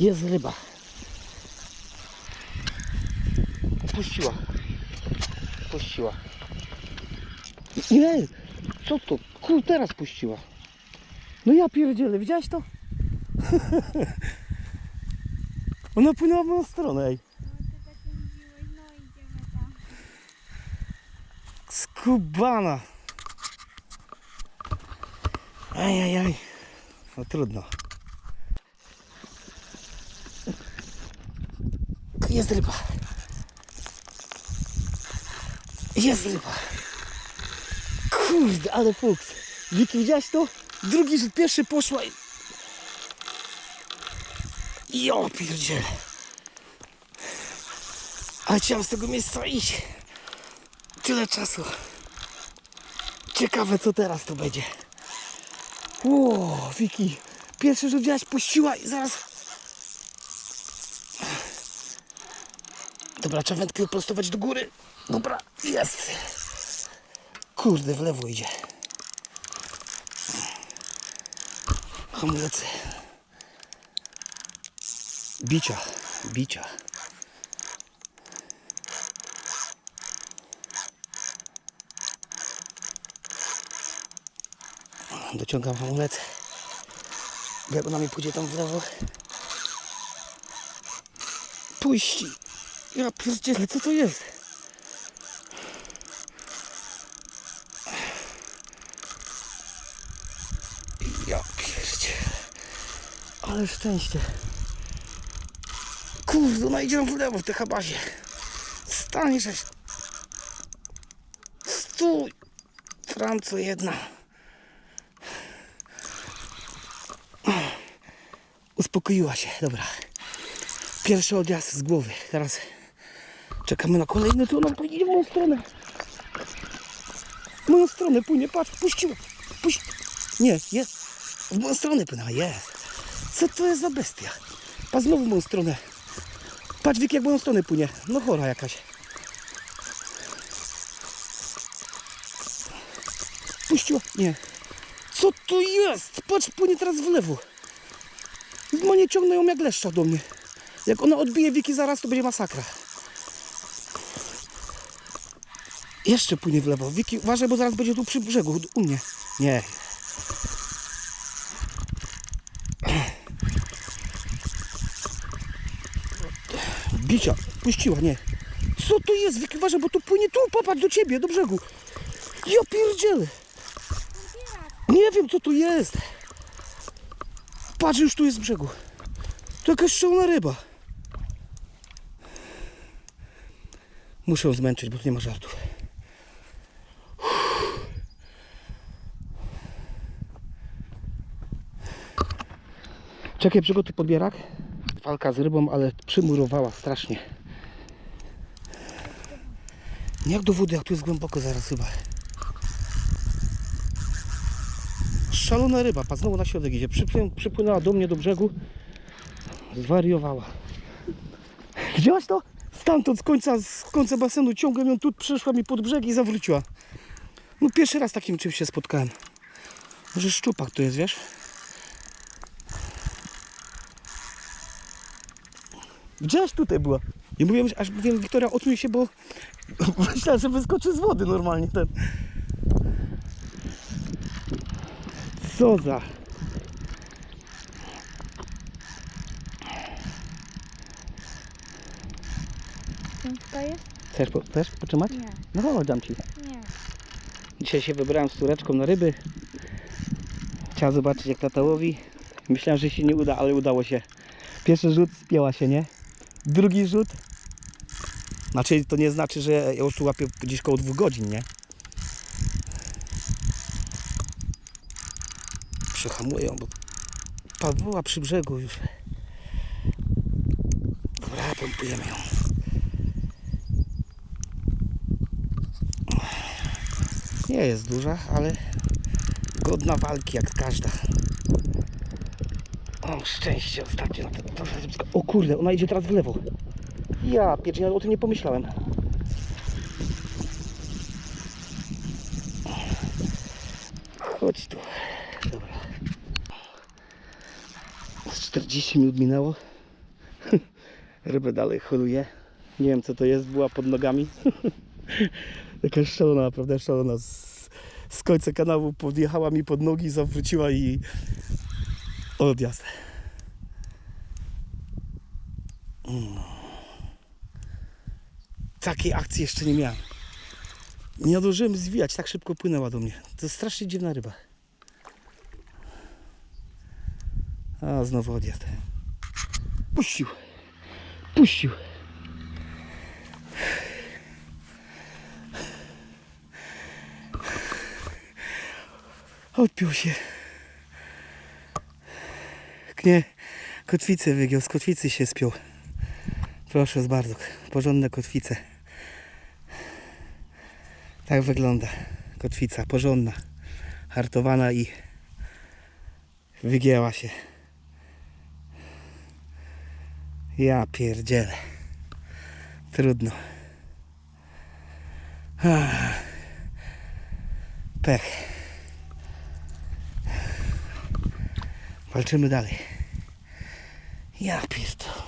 Jest ryba. Puściła. Puściła. Nie! Co to? Kur, teraz puściła. No ja pierdzielę, widziałeś to? Ona płynęła w moją stronę, ej. No ty tak mówiłeś, no idziemy tam. Skubana. Ajajaj. No trudno. Jest ryba. Jest ryba. Kurde, ale fuks. Wiki, widziałaś to? Drugi rzut, pierwszy poszła i... Jo, pierdziele. Ale chciałem z tego miejsca iść. Tyle czasu. Ciekawe co teraz to będzie. Ło, Wiki. Pierwszy rzut wziąłeś, puściła i zaraz... Dobra, trzeba wędkę prostować do góry. Dobra, jest. Kurde, w lewo idzie. Hamulece. Bicia, bicia. Dociągam hamulec. Jak ona mi pójdzie tam w lewo. Puści. Ja pierdzielę, co to jest? Ja pierdzielę. Ale szczęście. Kurde, ona idzie w lewo w tej habazie. Stanie. Stój. Franco jedna. Uspokoiła się, dobra. Pierwszy odjazd z głowy. Teraz czekamy na kolejny, to ona pójdzie w moją stronę. W moją stronę płynie, patrz, puściła. Puść... Nie, jest. W moją stronę płynęła, jest. Co to jest za bestia? Patrz znowu w moją stronę. Patrz Wiki, jak w moją stronę płynie. No chora jakaś. Puściła. Nie. Co to jest? Patrz, płynie teraz w lewo. Mnie ciągną ją jak leszcza do mnie. Jak ona odbije Wiki zaraz, to będzie masakra. Jeszcze płynie w lewo. Wiki, uważaj, bo zaraz będzie tu przy brzegu, u mnie. Nie. Bicia, puściła, nie. Co to jest, Wiki, uważaj, bo to płynie tu, popatrz do ciebie, do brzegu. Ja pierdzielę. Nie wiem, co tu jest. Patrz, już tu jest z brzegu. To jakaś szalona ryba. Muszę ją zmęczyć, bo tu nie ma żartów. Czekaj, przygotuj podbierak. Walka z rybą, ale przymurowała strasznie. Nie jak do wody, jak tu jest głęboko zaraz chyba. Szalona ryba, pa znowu na środek idzie. Przypłyn- Przypłynęła do mnie do brzegu. Zwariowała. Widziałaś to? Stamtąd z końca, z końca basenu ciągłem ją tu, przyszła mi pod brzeg i zawróciła. No pierwszy raz takim czymś się spotkałem. Może szczupak to jest, wiesz? Gdzieś tutaj była. I mówiłem, że- aż mówiłem, Wiktoria, odsuń się, bo myślałem, że wyskoczy z wody normalnie ten. Co za... Jest? Chcesz, po, chcesz potrzymać? Nie, No chodź, dam ci. nie. Dzisiaj się wybrałem z córeczką na ryby. Chciałem zobaczyć jak tata łowi. Myślałem, że się nie uda, ale udało się. Pierwszy rzut spięła się, nie? Drugi rzut. Znaczy to nie znaczy, że ja już tu łapię gdzieś koło dwóch godzin, nie? Przehamuję, bo Pawła przy brzegu już. Dobra, pompujemy ją. Nie jest duża, ale godna walki jak każda. O, szczęście ostatnio. na to- to- O kurde, ona idzie teraz w lewo. Ja pierdzielę, ja o tym nie pomyślałem. Chodź tu. Dobra. Z 40 minut minęło. Rybę dalej holuje. Nie wiem co to jest, była pod nogami. Jakaś szalona, naprawdę szalona. Z, z końca kanału podjechała mi pod nogi, zawróciła i odjazd. Takiej akcji jeszcze nie miałem. Nie zdążyłem zwijać, tak szybko płynęła do mnie. To strasznie dziwna ryba. A, znowu odjazd. Puścił. Puścił. Odpił się. Nie, kotwicę wygiął, z kotwicy się spiął. Proszę bardzo, porządne kotwice. Tak wygląda kotwica, porządna, hartowana i wygięła się. Ja pierdzielę. Trudno. Pech. Walczymy dalej. Ja pierdolę.